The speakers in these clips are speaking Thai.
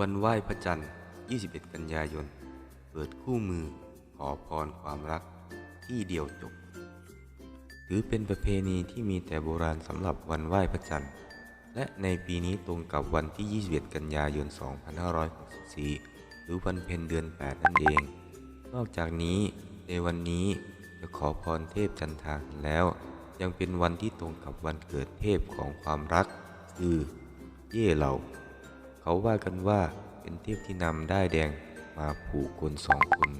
วันไหว้พระจันทร์ 21 กันยายน เปิดคู่มือขอพรความรักที่เดียวจบ ถือเป็นประเพณีที่มีแต่โบราณสำหรับวันไหว้พระจันทร์ และในปีนี้ตรงกับวันที่ 21 กันยายน 2564 หรือวันเพ็ญเดือน 8 นั่นเอง นอกจากนี้ในวันนี้จะขอพรเทพจันทรากันแล้ว ยังเป็นวันที่ตรงกับวันเกิดเทพของความรัก คือ เย่เหล่า เขาว่ากันว่าเป็นเทพที่นำได้ายแดงมาผูกคนสองคน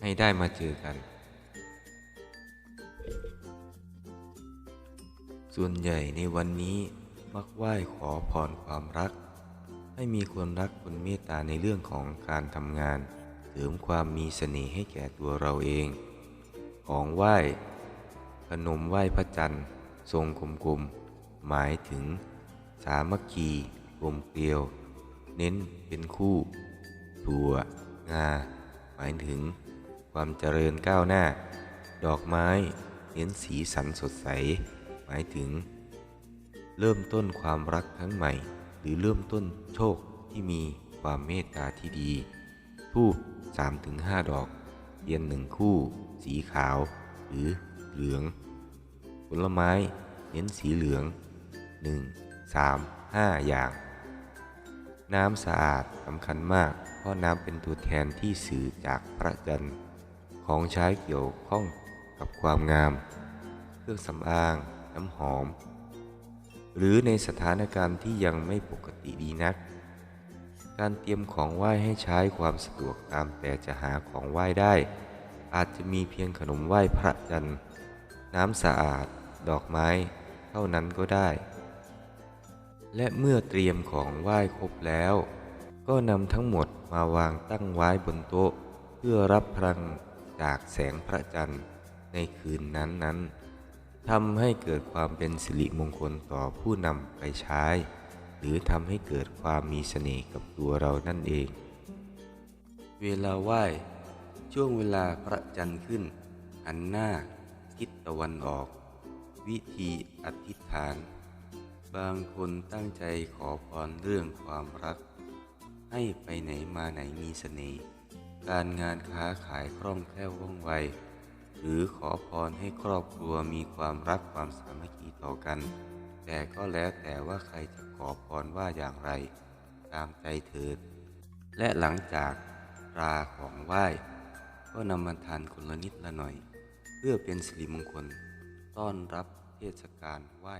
ให้ได้มาเจอกัน ส่วนใหญ่ในวันนี้มักไหว้ขอพรความรัก ให้มีคนรักคนเมตตาในเรื่องของการทำงานเสริมความมีเสน่ห์ให้แก่ตัวเราเอง ของไหว้ขนมไหว้พระจันทร์ ทรงกลมๆหมายถึงสามัคคีกลมเกลียว เน้นเป็นคู่ ถั่ว งา หมายถึง ความเจริญก้าวหน้า ดอกไม้ เน้นสีสันสดใส หมายถึง เริ่มต้นความรักครั้งใหม่ หรือเริ่มต้นโชคที่มีความเมตตาที่ดี ทูบ3-5 ดอกเทียนหนึ่งคู่ สีขาว หรือเหลือง ผลไม้ เน้นสีเหลือง 1 3 5 อย่าง น้ำสะอาดสำคัญมาก เพราะน้ำเป็นตัวแทนที่สื่อจากพระจันทร์ของใช้เกี่ยวข้องกับความงาม เครื่องสำอาง น้ำหอม หรือในสถานการณ์ที่ยังไม่ปกติดีนัก การเตรียมของไหว้ให้ใช้ความสะดวกตามแต่จะหาของไหว้ได้ อาจจะมีเพียงขนมไหว้พระจันทร์ น้ำสะอาด ดอกไม้ เท่านั้นก็ได้ และเมื่อเตรียมของไหว้ครบแล้ว ก็นำทั้งหมดมาวางตั้งไว้บนโต๊ะ เพื่อรับพลังจากแสงพระจันทร์ในคืนนั้นๆทำให้เกิดความเป็นสิริมงคลต่อผู้นำไปใช้ หรือทำให้เกิดความมีเสน่ห์กับตัวเรานั่นเอง เวลาไหว้ ช่วงเวลาพระจันทร์ขึ้นหันหน้าทิศตะวันออก วิธีอธิษฐาน บางคนตั้งใจขอพรเรื่องความรัก ให้ไปไหนมาไหนมีเสน่ห์การงานค้าขายคล่องแคล่วว่องไว หรือขอพรให้ครอบครัวมีความรักความสามัคคีต่อกัน แต่ก็แล้วแต่ว่าใครจะขอพรว่าอย่างไร ตามใจเถิด และหลังจากราของไหว้ ก็นำมาทานคนละนิดละหน่อย เพื่อเป็นสิริมงคลต้อนรับเทศกาลไหว้